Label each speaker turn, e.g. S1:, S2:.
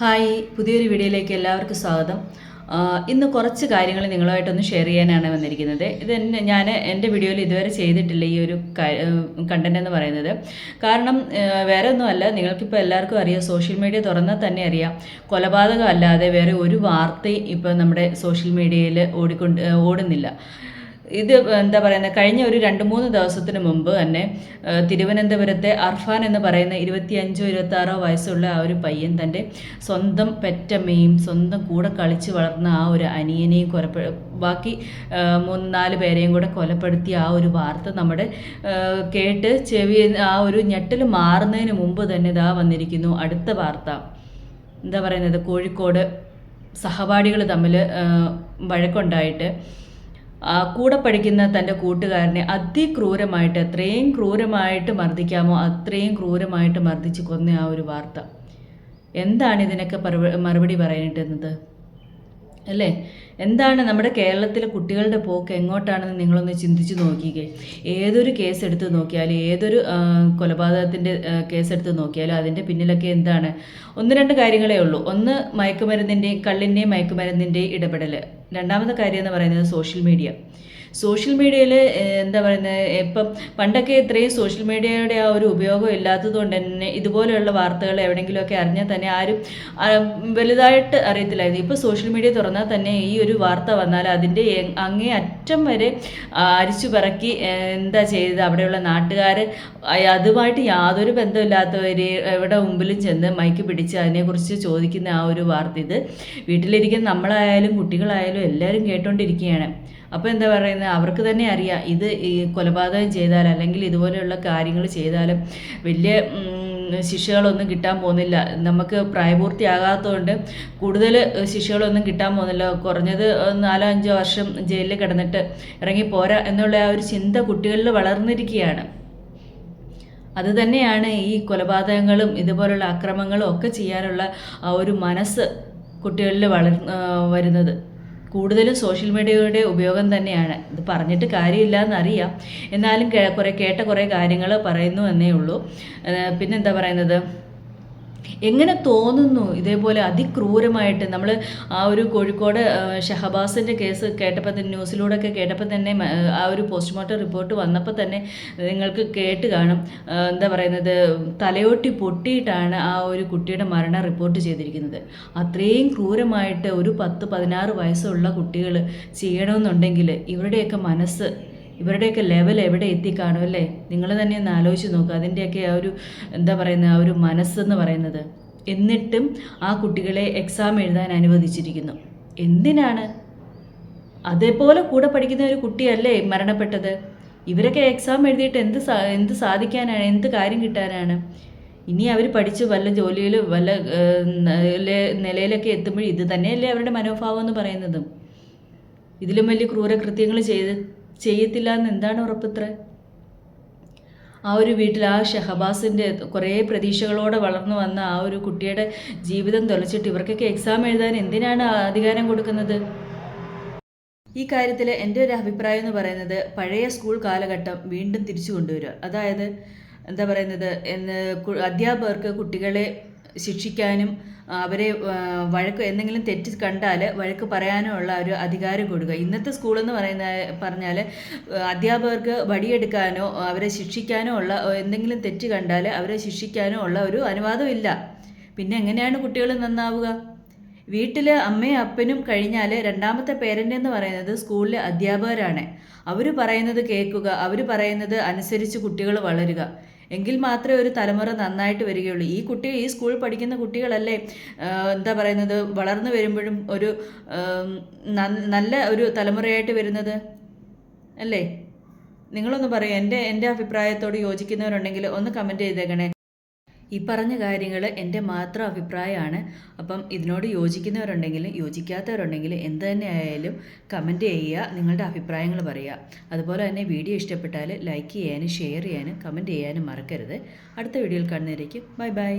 S1: hi പുതിയൊരു വീഡിയോയിലേക്ക് എല്ലാവർക്കും സ്വാഗതം ഇന്ന് കുറച്ച് കാര്യങ്ങൾ നിങ്ങളുമായിട്ടൊന്ന് ഷെയർ ചെയ്യാനാണ് വന്നിരിക്കുന്നത് ഇത് ഞാൻ എൻ്റെ വീഡിയോയിൽ ഇതുവരെ ചെയ്തിട്ടില്ല ഈ ഒരു കണ്ടന്റ് എന്ന് പറയുന്നത് കാരണം വേറെ ഒന്നുമല്ല നിങ്ങൾക്കിപ്പോൾ എല്ലാവർക്കും അറിയാം സോഷ്യൽ മീഡിയ തുറന്നാൽ തന്നെ അറിയാം കൊലപാതകം അല്ലാതെ വേറെ ഒരു വാർത്തയും ഇപ്പോൾ നമ്മുടെ സോഷ്യൽ മീഡിയയിൽ ഓടിക്കൊണ്ട് ഓടുന്നില്ല ഇത് എന്താ പറയുന്നത് കഴിഞ്ഞ ഒരു രണ്ട് മൂന്ന് ദിവസത്തിന് മുമ്പ് തന്നെ തിരുവനന്തപുരത്തെ അർഫാൻ എന്ന് പറയുന്ന ഇരുപത്തി ആറോ വയസ്സുള്ള ആ ഒരു പയ്യൻ തൻ്റെ സ്വന്തം പെറ്റമ്മയും സ്വന്തം കൂടെ കളിച്ച് വളർന്ന ആ ഒരു അനിയനെയും കൊലപ്പ ബാക്കി മൂന്ന് നാല് പേരെയും കൂടെ കൊലപ്പെടുത്തിയ ആ ഒരു വാർത്ത നമ്മുടെ കേട്ട് ചെവി ആ ഒരു ഞെട്ടൽ മാറുന്നതിന് മുമ്പ് തന്നെ ഇതാ വന്നിരിക്കുന്നു അടുത്ത വാർത്ത എന്താ പറയുന്നത് കോഴിക്കോട് സഹപാഠികൾ തമ്മിൽ വഴക്കുണ്ടായിട്ട് കൂടെ പഠിക്കുന്ന തൻ്റെ കൂട്ടുകാരനെ അതിക്രൂരമായിട്ട് എത്രയും ക്രൂരമായിട്ട് മർദ്ദിക്കാമോ അത്രയും ക്രൂരമായിട്ട് മർദ്ദിച്ച് കൊന്ന ആ ഒരു വാർത്ത എന്താണ് ഇതിനൊക്കെ മറുപടി പറയാനിട്ടുന്നത് അല്ലേ എന്താണ് നമ്മുടെ കേരളത്തിലെ കുട്ടികളുടെ പോക്ക് എങ്ങോട്ടാണെന്ന് നിങ്ങളൊന്ന് ചിന്തിച്ചു നോക്കിക്കേ ഏതൊരു കേസ് എടുത്ത് നോക്കിയാലും ഏതൊരു കൊലപാതകത്തിൻ്റെ കേസ് എടുത്ത് നോക്കിയാലും അതിൻ്റെ പിന്നിലൊക്കെ എന്താണ് ഒന്ന് രണ്ട് കാര്യങ്ങളേ ഉള്ളൂ ഒന്ന് മയക്കുമരുന്നിൻ്റെയും കള്ളിൻ്റെയും മയക്കുമരുന്നിൻ്റെയും ഇടപെടൽ രണ്ടാമത്തെ കാര്യം എന്ന് പറയുന്നത് സോഷ്യൽ മീഡിയ സോഷ്യൽ മീഡിയയിൽ എന്താ പറയുന്നത് ഇപ്പം പണ്ടൊക്കെ ഇത്രയും സോഷ്യൽ മീഡിയയുടെ ആ ഒരു ഉപയോഗം ഇല്ലാത്തതുകൊണ്ട് തന്നെ ഇതുപോലെയുള്ള വാർത്തകൾ എവിടെയെങ്കിലുമൊക്കെ അറിഞ്ഞാൽ തന്നെ ആരും വലുതായിട്ട് അറിയത്തില്ലായിരുന്നു ഇപ്പോൾ സോഷ്യൽ മീഡിയ തുറന്നാൽ തന്നെ ഈ ഒരു വാർത്ത വന്നാൽ അതിൻ്റെ അങ്ങേ അറ്റം വരെ അരിച്ചു പറക്കി എന്താ ചെയ്തത് അവിടെയുള്ള നാട്ടുകാർ അതുമായിട്ട് യാതൊരു ബന്ധമില്ലാത്തവർ എവിടെ മുമ്പിലും ചെന്ന് മൈക്ക് പിടിച്ച് അതിനെക്കുറിച്ച് ചോദിക്കുന്ന ആ ഒരു വാർത്ത ഇത് വീട്ടിലിരിക്കുന്ന നമ്മളായാലും കുട്ടികളായാലും എല്ലാവരും കേട്ടോണ്ടിരിക്കുകയാണ് അപ്പോൾ എന്താ പറയുന്നത് അവർക്ക് തന്നെ അറിയാം ഇത് ഈ കൊലപാതകം ചെയ്താൽ അല്ലെങ്കിൽ ഇതുപോലെയുള്ള കാര്യങ്ങൾ ചെയ്താലും വലിയ ശിക്ഷകളൊന്നും കിട്ടാൻ പോകുന്നില്ല നമുക്ക് പ്രായപൂർത്തിയാകാത്തതുകൊണ്ട് കൂടുതൽ ശിക്ഷകളൊന്നും കിട്ടാൻ പോകുന്നില്ല കുറഞ്ഞത് നാലോ അഞ്ചോ വർഷം ജയിലിൽ കിടന്നിട്ട് ഇറങ്ങി പോരാ എന്നുള്ള ആ ഒരു ചിന്ത കുട്ടികളിൽ വളർന്നിരിക്കുകയാണ് അത് തന്നെയാണ് ഈ കൊലപാതകങ്ങളും ഇതുപോലുള്ള അക്രമങ്ങളും ഒക്കെ ചെയ്യാനുള്ള ആ ഒരു മനസ്സ് കുട്ടികളിൽ വളർ വരുന്നത് കൂടുതലും സോഷ്യൽ മീഡിയയുടെ ഉപയോഗം തന്നെയാണ് ഇത് പറഞ്ഞിട്ട് കാര്യമില്ല എന്നറിയാം എന്നാലും കുറേ കേട്ട കുറേ കാര്യങ്ങൾ പറയുന്നു എന്നേ ഉള്ളൂ പിന്നെന്താ പറയുന്നത് എങ്ങനെ തോന്നുന്നു ഇതേപോലെ അതിക്രൂരമായിട്ട് നമ്മൾ ആ ഒരു കോഴിക്കോട് ഷഹബാസിൻ്റെ കേസ് കേട്ടപ്പോൾ തന്നെ ന്യൂസിലൂടെയൊക്കെ കേട്ടപ്പോൾ തന്നെ ആ ഒരു പോസ്റ്റ്മോർട്ടം റിപ്പോർട്ട് വന്നപ്പോൾ തന്നെ നിങ്ങൾക്ക് കേട്ട് കാണും എന്താ പറയുന്നത് തലയോട്ടി പൊട്ടിയിട്ടാണ് ആ ഒരു കുട്ടിയുടെ മരണം റിപ്പോർട്ട് ചെയ്തിരിക്കുന്നത് അത്രയും ക്രൂരമായിട്ട് ഒരു പത്ത് പതിനാറ് വയസ്സുള്ള കുട്ടികൾ ചെയ്യണമെന്നുണ്ടെങ്കിൽ ഇവരുടെയൊക്കെ മനസ്സ് ഇവരുടെയൊക്കെ ലെവൽ എവിടെ എത്തിക്കാണും അല്ലേ നിങ്ങൾ തന്നെ ഒന്ന് ആലോചിച്ച് നോക്കുക അതിൻ്റെയൊക്കെ ആ ഒരു എന്താ പറയുന്നത് ആ ഒരു മനസ്സെന്ന് പറയുന്നത് എന്നിട്ടും ആ കുട്ടികളെ എക്സാം എഴുതാൻ അനുവദിച്ചിരിക്കുന്നു എന്തിനാണ് അതേപോലെ കൂടെ പഠിക്കുന്ന ഒരു കുട്ടിയല്ലേ മരണപ്പെട്ടത് ഇവരൊക്കെ എക്സാം എഴുതിയിട്ട് എന്ത് സാ എന്ത് സാധിക്കാനാണ് എന്ത് കാര്യം കിട്ടാനാണ് ഇനി അവർ പഠിച്ച് വല്ല ജോലിയിൽ വല്ല നിലയിലൊക്കെ എത്തുമ്പോൾ ഇത് തന്നെയല്ലേ അവരുടെ മനോഭാവം എന്ന് പറയുന്നതും ഇതിലും വലിയ ക്രൂരകൃത്യങ്ങൾ ചെയ്ത് ചെയ്യത്തില്ല എന്ന് എന്താണ് ഉറപ്പത്ര ആ ഒരു വീട്ടിൽ ആ ഷഹബാസിൻ്റെ കുറേ പ്രതീക്ഷകളോടെ വളർന്നു വന്ന ആ ഒരു കുട്ടിയുടെ ജീവിതം തൊലച്ചിട്ട് ഇവർക്കൊക്കെ എക്സാം എഴുതാൻ എന്തിനാണ് അധികാരം കൊടുക്കുന്നത് ഈ കാര്യത്തിൽ എൻ്റെ ഒരു അഭിപ്രായം എന്ന് പറയുന്നത് പഴയ സ്കൂൾ കാലഘട്ടം വീണ്ടും തിരിച്ചു കൊണ്ടുവരിക അതായത് എന്താ പറയുന്നത് അധ്യാപകർക്ക് കുട്ടികളെ ശിക്ഷിക്കാനും അവരെ വഴക്ക് എന്തെങ്കിലും തെറ്റ് കണ്ടാൽ വഴക്ക് പറയാനുമുള്ള ഒരു അധികാരം കൊടുക്കുക ഇന്നത്തെ സ്കൂളെന്ന് പറയുന്ന പറഞ്ഞാൽ അധ്യാപകർക്ക് വടിയെടുക്കാനോ അവരെ ശിക്ഷിക്കാനോ ഉള്ള എന്തെങ്കിലും തെറ്റ് കണ്ടാൽ അവരെ ശിക്ഷിക്കാനോ ഉള്ള ഒരു അനുവാദമില്ല പിന്നെ എങ്ങനെയാണ് കുട്ടികൾ നന്നാവുക വീട്ടിൽ അമ്മയും അപ്പനും കഴിഞ്ഞാൽ രണ്ടാമത്തെ പേരൻ്റ് എന്ന് പറയുന്നത് സ്കൂളിലെ അധ്യാപകരാണ് അവർ പറയുന്നത് കേൾക്കുക അവർ പറയുന്നത് അനുസരിച്ച് കുട്ടികൾ വളരുക എങ്കിൽ മാത്രമേ ഒരു തലമുറ നന്നായിട്ട് വരികയുള്ളൂ ഈ കുട്ടി ഈ സ്കൂൾ പഠിക്കുന്ന കുട്ടികളല്ലേ എന്താ പറയുന്നത് വളർന്നു വരുമ്പോഴും ഒരു നല്ല ഒരു തലമുറയായിട്ട് വരുന്നത് അല്ലേ നിങ്ങളൊന്ന് പറയൂ എൻ്റെ എൻ്റെ അഭിപ്രായത്തോട് യോജിക്കുന്നവരുണ്ടെങ്കിൽ ഒന്ന് കമൻറ്റ് ചെയ്തേക്കണേ ഈ പറഞ്ഞ കാര്യങ്ങൾ എൻ്റെ മാത്രം അഭിപ്രായമാണ് അപ്പം ഇതിനോട് യോജിക്കുന്നവരുണ്ടെങ്കിലും യോജിക്കാത്തവരുണ്ടെങ്കിലും എന്ത് തന്നെ ആയാലും കമൻറ്റ് ചെയ്യുക നിങ്ങളുടെ അഭിപ്രായങ്ങൾ പറയുക അതുപോലെ തന്നെ വീഡിയോ ഇഷ്ടപ്പെട്ടാൽ ലൈക്ക് ചെയ്യാനും ഷെയർ ചെയ്യാനും കമൻറ്റ് ചെയ്യാനും മറക്കരുത് അടുത്ത വീഡിയോയിൽ കാണുന്നവരേക്കും ബൈ ബൈ